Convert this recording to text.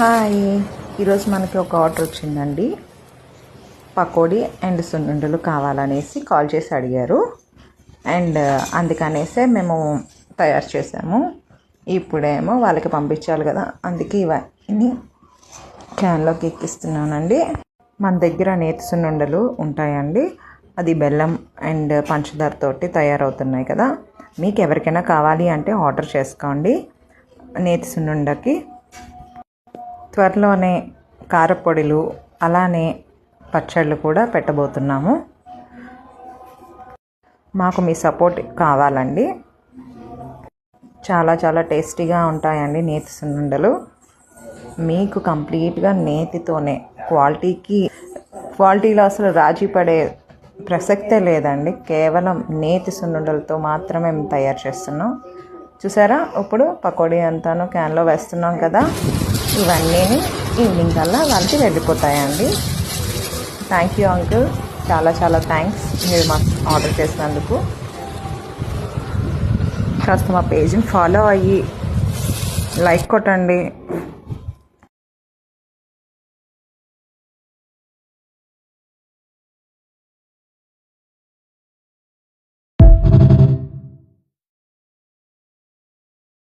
Hi ఈరోజు మనకి ఒక ఆర్డర్ వచ్చిందండి. పకోడీ అండ్ సున్నుండలు కావాలనేసి కాల్ చేసి అడిగారు. అండ్ అందుకనేసే మేము తయారు చేసాము. ఇప్పుడేమో వాళ్ళకి పంపించాలి కదా. అందుకే ఇవన్నీ క్యాన్లోకి ఎక్కిస్తున్నానండి. మన దగ్గర నేతి సున్నుండలు ఉంటాయండి. అది బెల్లం అండ్ పంచదారతోటి తయారవుతున్నాయి కదా. మీకు ఎవరికైనా కావాలి అంటే ఆర్డర్ చేసుకోండి. నేతి సున్నుండకి త్వరలోనే కారపొడిలు అలానే పచ్చళ్ళు కూడా పెట్టబోతున్నాము. మాకు మీ సపోర్ట్ కావాలండి. చాలా చాలా టేస్టీగా ఉంటాయండి నేతి సున్నుండలు. మీకు కంప్లీట్గా నేతితోనే క్వాలిటీకి క్వాలిటీలో అసలు రాజీ పడే ప్రసక్తే లేదండి. కేవలం నేతి సున్నుండలతో మాత్రమే మేము తయారు చేస్తున్నాం. చూసారా? ఇప్పుడు పకోడీ అంతాను క్యాన్లో వేస్తున్నాం కదా. ఇవన్నీ ఈవినింగ్ కల్లా వాళ్ళకి వెళ్ళిపోతాయండి. థ్యాంక్ యూ అంకుల్ చాలా చాలా థ్యాంక్స్ మీరు మాకు ఆర్డర్ చేసినందుకు. కాస్త మా పేజ్ని ఫాలో అయ్యి లైక్ కొట్టండి.